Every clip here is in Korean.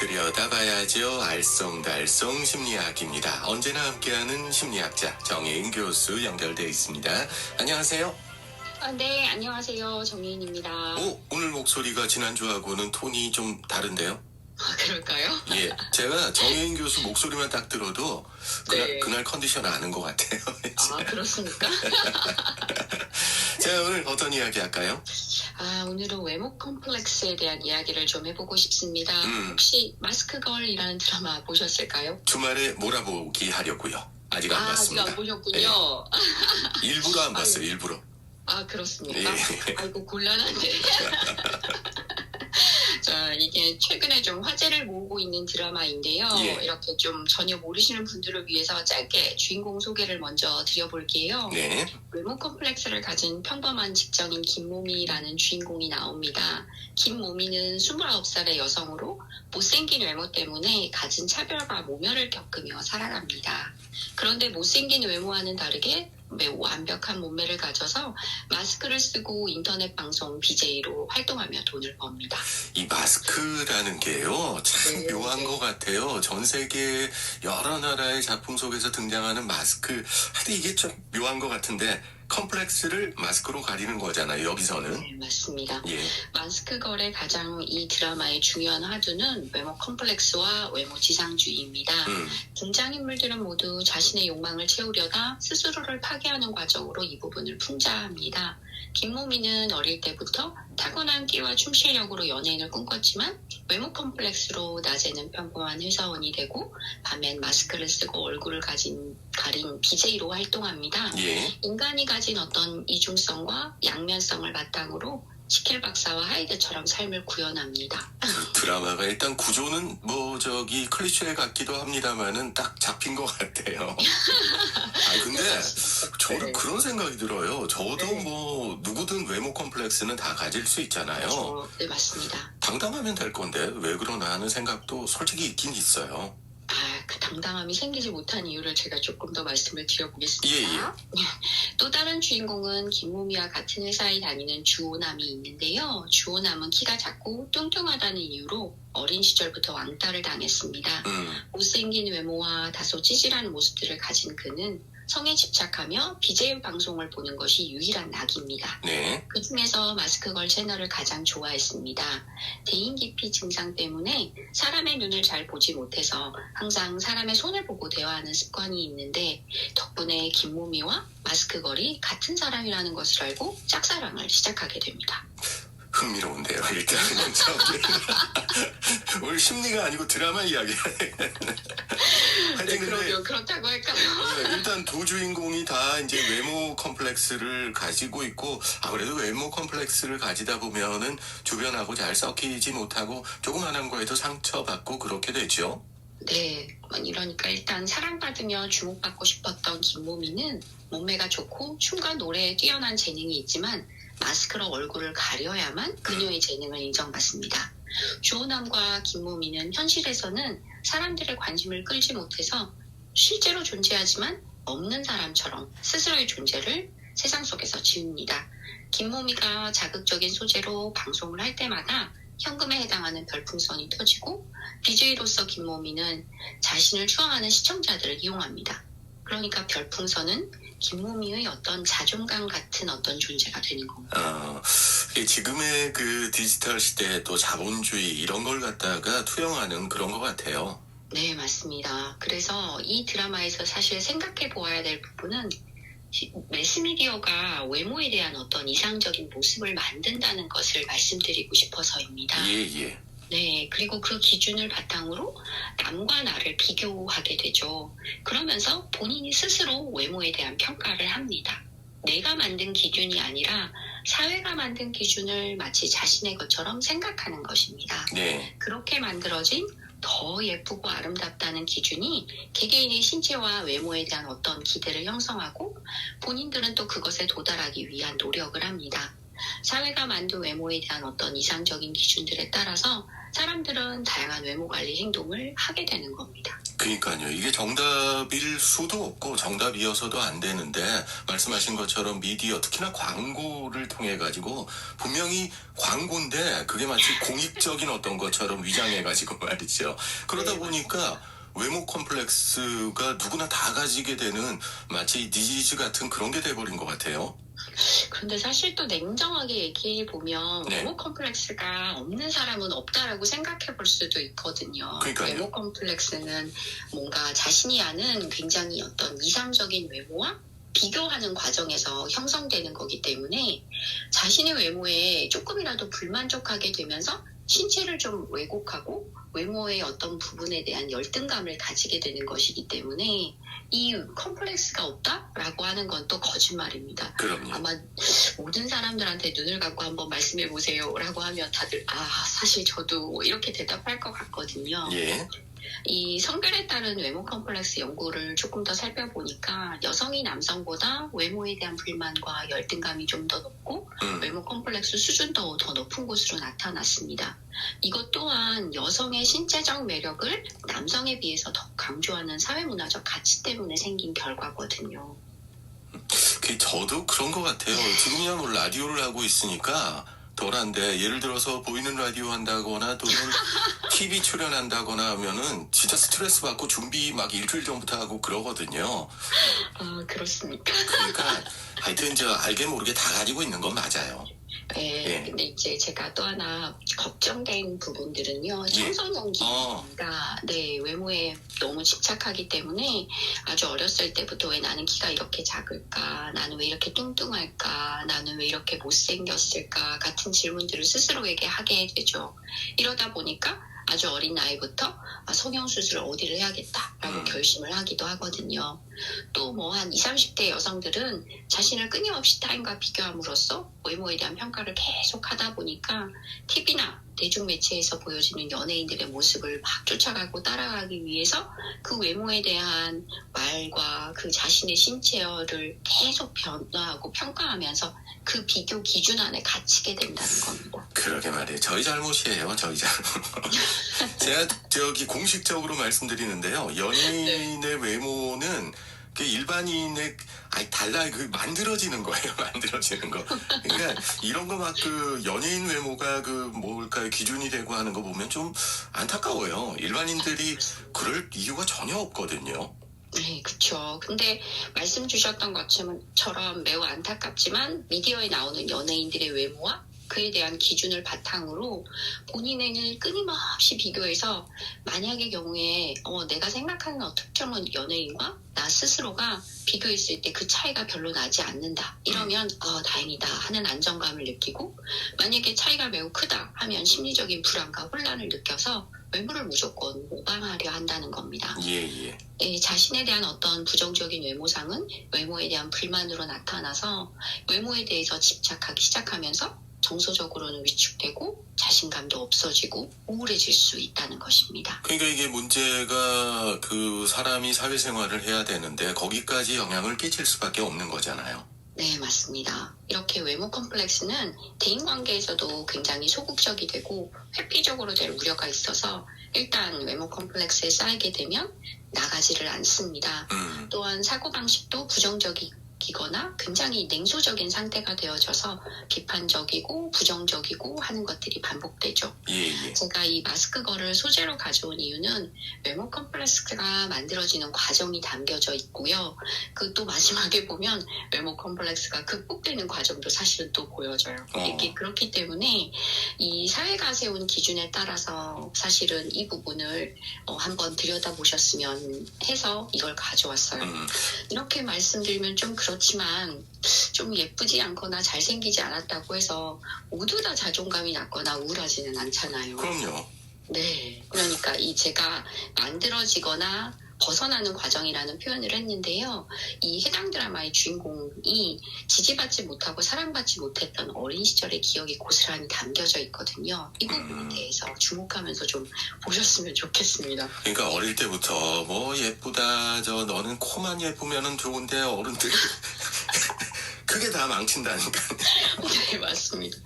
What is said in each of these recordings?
들여다봐야죠. 알쏭달쏭 심리학입니다. 언제나 함께하는 심리학자 정혜인 교수 연결되어 있습니다. 안녕하세요. 아, 네, 안녕하세요. 정혜인입니다. 오, 오늘 목소리가 지난주하고는 톤이 좀 다른데요? 아, 그럴까요? 예, 제가 정혜인 교수 목소리만 딱 들어도 그날, 네. 그날 컨디션 아는 것 같아요. 아, 그렇습니까? 자, 오늘 어떤 이야기 할까요? 아, 오늘은 외모 컴플렉스에 대한 이야기를 좀 해보고 싶습니다. 음. 혹시 마스크걸이라는 드라마 보셨을까요? 주말에 몰아보기 하려고요. 아직 안 아, 아직 봤습니다. 네. 안 보셨군요. 일부러 안 아유. 봤어요, 일부러. 아, 그렇습니까? 예. 아이고, 곤란한데. 자, 이게 최근에 좀 화제를 모으고 있는 드라마인데요. 예. 이렇게 좀 전혀 모르시는 분들을 위해서 짧게 주인공 소개를 먼저 드려볼게요. 네. 외모 컴플렉스를 가진 평범한 직장인 김모미라는 주인공이 나옵니다. 김모미는 29살의 여성으로 못생긴 외모 때문에 갖은 차별과 모멸을 겪으며 살아갑니다. 그런데 못생긴 외모와는 다르게 매우 완벽한 몸매를 가져서 마스크를 쓰고 인터넷 방송 BJ로 활동하며 돈을 법니다. 이 마스크라는 게요, 참 네, 묘한 네. 것 같아요. 전 세계 여러 나라의 작품 속에서 등장하는 마스크. 하여튼 이게 좀 묘한 것 같은데, 컴플렉스를 마스크로 가리는 거잖아요, 여기서는. 네, 맞습니다. 예. 마스크걸의 가장 이 드라마의 중요한 화두는 외모 컴플렉스와 외모 지상주의입니다. 음, 등장인물들은 모두 자신의 욕망을 채우려다 스스로를 파괴하는 과정으로 이 부분을 풍자합니다. 김모미는 어릴 때부터 타고난 끼와 춤 실력으로 연예인을 꿈꿨지만 외모 컴플렉스로 낮에는 평범한 회사원이 되고 밤엔 마스크를 쓰고 얼굴을 가진 가린 BJ로 활동합니다. 예. 인간이 가진 어떤 이중성과 양면성을 바탕으로 시켈 박사와 하이드처럼 삶을 구현합니다. 그 드라마가 일단 구조는 뭐, 저기, 클리셰 같기도 합니다만은 딱 잡힌 것 같아요. 아, 근데, 저는 네. 그런 생각이 들어요. 저도 네. 뭐, 누구든 외모 컴플렉스는 다 가질 수 있잖아요. 어, 네, 맞습니다. 당당하면 될 건데, 왜 그러나 하는 생각도 솔직히 있긴 있어요. 아, 그 당당함이 생기지 못한 이유를 제가 조금 더 말씀을 드려보겠습니다. 예, 또 다른 주인공은 김모미와 같은 회사에 다니는 주호남이 있는데요. 주호남은 키가 작고 뚱뚱하다는 이유로 어린 시절부터 왕따를 당했습니다. 음, 못생긴 외모와 다소 찌질한 모습들을 가진 그는 성에 집착하며 BJ 방송을 보는 것이 유일한 낙입니다. 네. 그 중에서 마스크걸 채널을 가장 좋아했습니다. 대인 기피 증상 때문에 사람의 눈을 잘 보지 못해서 항상 사람의 손을 보고 대화하는 습관이 있는데 덕분에 김모미와 마스크걸이 같은 사람이라는 것을 알고 짝사랑을 시작하게 됩니다. 흥미로운데요, 일단은. 저기. 오늘 심리가 아니고 드라마 이야기. 하여튼 네, 그러면 그렇다고 할까요? 네, 일단 두 주인공이 다 이제 외모 컴플렉스를 가지고 있고, 아무래도 외모 컴플렉스를 가지다 보면은 주변하고 잘 섞이지 못하고 조그만한 거에도 상처받고 그렇게 되죠. 네, 이러니까 일단 사랑받으며 주목받고 싶었던 김모미는 몸매가 좋고 춤과 노래에 뛰어난 재능이 있지만 마스크로 얼굴을 가려야만 그녀의 재능을 인정받습니다. 주호남과 김모미는 현실에서는 사람들의 관심을 끌지 못해서 실제로 존재하지만 없는 사람처럼 스스로의 존재를 세상 속에서 지웁니다. 김모미가 자극적인 소재로 방송을 할 때마다 현금에 해당하는 별풍선이 터지고 BJ로서 김모미는 자신을 추앙하는 시청자들을 이용합니다. 그러니까 별풍선은 김모미의 어떤 자존감 같은 어떤 존재가 되는 겁니다. 어, 이 지금의 그 디지털 시대 또 자본주의 이런 걸 갖다가 투영하는 그런 것 같아요. 네, 맞습니다. 그래서 이 드라마에서 사실 생각해 보아야 될 부분은 시- 매스미디어가 외모에 대한 어떤 이상적인 모습을 만든다는 것을 말씀드리고 싶어서입니다. 예, 예. 네, 그리고 그 기준을 바탕으로 남과 나를 비교하게 되죠. 그러면서 본인이 스스로 외모에 대한 평가를 합니다. 내가 만든 기준이 아니라 사회가 만든 기준을 마치 자신의 것처럼 생각하는 것입니다. 네. 그렇게 만들어진 더 예쁘고 아름답다는 기준이 개개인의 신체와 외모에 대한 어떤 기대를 형성하고 본인들은 또 그것에 도달하기 위한 노력을 합니다. 사회가 만든 외모에 대한 어떤 이상적인 기준들에 따라서 사람들은 다양한 외모 관리 행동을 하게 되는 겁니다. 그러니까요. 이게 정답일 수도 없고 정답이어서도 안 되는데 말씀하신 것처럼 미디어 특히나 광고를 통해 가지고 분명히 광고인데 그게 마치 공익적인 어떤 것처럼 위장해 가지고 말이죠. 그러다 네, 보니까 외모 컴플렉스가 누구나 다 가지게 되는 마치 디지즈 같은 그런 게 돼버린 것 같아요. 그런데 사실 또 냉정하게 얘기해 보면 네. 외모 컴플렉스가 없는 사람은 없다라고 생각해 볼 수도 있거든요. 그러니까요. 외모 컴플렉스는 뭔가 자신이 아는 굉장히 어떤 이상적인 외모와 비교하는 과정에서 형성되는 거기 때문에 자신의 외모에 조금이라도 불만족하게 되면서 신체를 좀 왜곡하고 외모의 어떤 부분에 대한 열등감을 가지게 되는 것이기 때문에 이 컴플렉스가 없다라고 하는 건 또 거짓말입니다. 그럼요. 아마 모든 사람들한테 눈을 감고 한번 말씀해 보세요라고 하면 다들 아 사실 저도 이렇게 대답할 것 같거든요. 예. 이 성별에 따른 외모 컴플렉스 연구를 조금 더 살펴보니까 여성이 남성보다 외모에 대한 불만과 열등감이 좀 더 높고 음. 외모 컴플렉스 수준도 더 높은 곳으로 나타났습니다. 이것 또한 여성의 신체적 매력을 남성에 비해서 더 강조하는 사회문화적 가치 때문에 생긴 결과거든요. 그 저도 그런 것 같아요. 지금이야 뭐 라디오를 하고 있으니까 덜한데 예를 들어서 보이는 라디오 한다거나 또는 TV 출연한다거나 하면은 진짜 스트레스 받고 준비 막 일주일 전부터 하고 그러거든요. 아 그렇습니까? 그러니까 하여튼 저 알게 모르게 다 가지고 있는 건 맞아요. 네, 예. 근데 이제 제가 또 하나 걱정된 부분들은요. 예. 청소년기가 네 외모에 너무 집착하기 때문에 아주 어렸을 때부터 왜 나는 키가 이렇게 작을까, 나는 왜 이렇게 뚱뚱할까, 나는 왜 이렇게 못생겼을까 같은 질문들을 스스로에게 하게 되죠. 이러다 보니까 아주 어린 나이부터 아, 성형수술을 어디를 해야겠다라고 음. 결심을 하기도 하거든요. 또 뭐 한 20, 30대 여성들은 자신을 끊임없이 타인과 비교함으로써 외모에 대한 평가를 계속 하다 보니까 TV나 대중매체에서 보여지는 연예인들의 모습을 막 쫓아가고 따라가기 위해서 그 외모에 대한 말과 그 자신의 신체를 계속 변화하고 평가하면서 그 비교 기준 안에 갇히게 된다는 겁니다. 그러게 말이에요. 저희 잘못이에요. 저희 잘못. 제가 저기 공식적으로 말씀드리는데요. 연예인의 외모는 그 일반인의 아니 달라 그 만들어지는 거예요. 만들어지는 거. 그러니까 이런 거 막 그 연예인 외모가 그 뭘까요 기준이 되고 하는 거 보면 좀 안타까워요. 일반인들이 그럴 이유가 전혀 없거든요. 네, 그쵸. 근데 말씀 주셨던 것처럼 매우 안타깝지만 미디어에 나오는 연예인들의 외모와 그에 대한 기준을 바탕으로 본인을 끊임없이 비교해서 만약의 경우에 어, 내가 생각하는 어, 특정한 연예인과 나 스스로가 비교했을 때 그 차이가 별로 나지 않는다. 이러면 어, 다행이다 하는 안정감을 느끼고 만약에 차이가 매우 크다 하면 심리적인 불안과 혼란을 느껴서 외모를 무조건 모방하려 한다는 겁니다. 예 예. 예, 자신에 대한 어떤 부정적인 외모상은 외모에 대한 불만으로 나타나서 외모에 대해서 집착하기 시작하면서 정서적으로는 위축되고 자신감도 없어지고 우울해질 수 있다는 것입니다. 그러니까 이게 문제가 그 사람이 사회생활을 해야 되는데 거기까지 영향을 끼칠 수밖에 없는 거잖아요. 네, 맞습니다. 이렇게 외모 컴플렉스는 대인 관계에서도 굉장히 소극적이 되고 회피적으로 될 우려가 있어서 일단 외모 컴플렉스에 쌓이게 되면 나가지를 않습니다. 음. 또한 사고방식도 부정적이 거나 굉장히 냉소적인 상태가 되어져서 비판적이고 부정적이고 하는 것들이 반복되죠. 예 예. 제가 이 마스크 거를 소재로 가져온 이유는 외모 컴플렉스가 만들어지는 과정이 담겨져 있고요. 그 또 마지막에 보면 외모 컴플렉스가 극복되는 과정도 사실은 또 보여져요. 어. 이게 그렇기 때문에 이 사회가 세운 기준에 따라서 사실은 이 부분을 어, 한번 들여다보셨으면 해서 이걸 가져왔어요. 음. 이렇게 말씀드리면 좀 그 렇지만 좀 예쁘지 않거나 잘생기지 않았다고 해서 모두 다 자존감이 낮거나 우울하지는 않잖아요. 그럼요. 네. 그러니까 이 제가 만들어지거나 벗어나는 과정이라는 표현을 했는데요. 이 해당 드라마의 주인공이 지지받지 못하고 사랑받지 못했던 어린 시절의 기억이 고스란히 담겨져 있거든요. 이 부분에 음. 대해서 주목하면서 좀 보셨으면 좋겠습니다. 그러니까 어릴 때부터 뭐 예쁘다 저 너는 코만 예쁘면은 좋은데 어른들이 그게 다 망친다니까. 네, 맞습니다.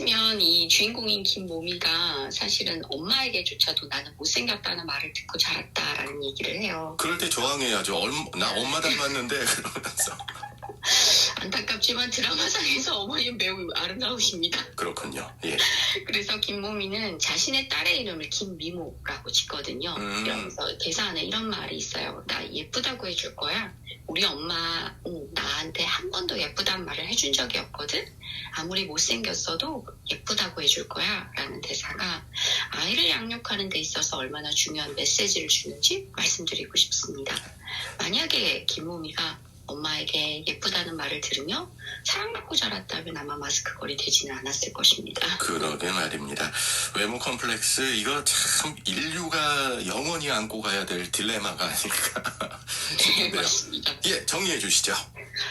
오죽했으면 이 주인공인 김모미가 사실은 엄마에게조차도 나는 못생겼다는 말을 듣고 자랐다라는 얘기를 해요. 그럴 때 저항해야죠. 얼- 나 엄마 닮았는데 그러면서 안타깝지만 드라마상에서 어머니는 매우 아름다우십니다. 그렇군요. 예. 그래서 김모미는 자신의 딸의 이름을 김미모라고 짓거든요. 음. 이러면서 대사 안에 이런 말이 있어요. 나 예쁘다고 해줄 거야. 우리 엄마 응, 나한테 한 번도 예쁘단 말을 해준 적이 없거든. 아무리 못생겼어도 예쁘다고 해줄 거야. 라는 대사가 아이를 양육하는 데 있어서 얼마나 중요한 메시지를 주는지 말씀드리고 싶습니다. 만약에 김모미가 엄마에게 예쁘다는 말을 들으며 사랑받고 자랐다면 아마 마스크 거리 되지는 않았을 것입니다. 그러게 말입니다. 외모 컴플렉스 이거 참 인류가 영원히 안고 가야 될 딜레마가 아닐까 네, 싶은데요. 맞습니다. 예, 정리해 주시죠.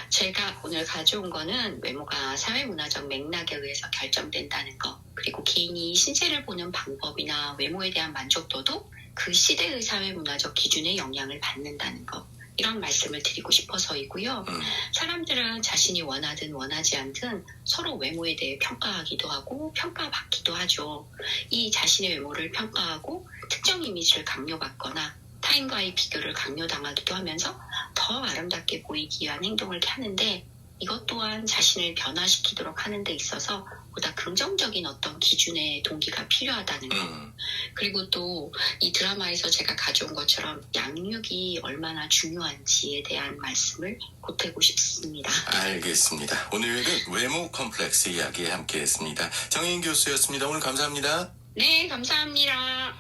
제가 오늘 가져온 거는 외모가 사회문화적 맥락에 의해서 결정된다는 거, 그리고 개인이 신체를 보는 방법이나 외모에 대한 만족도도 그 시대의 사회문화적 기준에 영향을 받는다는 거. 이런 말씀을 드리고 싶어서이고요. 음, 사람들은 자신이 원하든 원하지 않든 서로 외모에 대해 평가하기도 하고 평가받기도 하죠. 이 자신의 외모를 평가하고 특정 이미지를 강요받거나 타인과의 비교를 강요당하기도 하면서 더 아름답게 보이기 위한 행동을 하는데 이것 또한 자신을 변화시키도록 하는 데 있어서 보다 긍정적인 어떤 기준의 동기가 필요하다는 거. 음, 그리고 또 이 드라마에서 제가 가져온 것처럼 양육이 얼마나 중요한지에 대한 말씀을 보태고 싶습니다. 알겠습니다. 오늘은 외모 컴플렉스 이야기 함께 했습니다. 정인 교수였습니다. 오늘 감사합니다. 네, 감사합니다.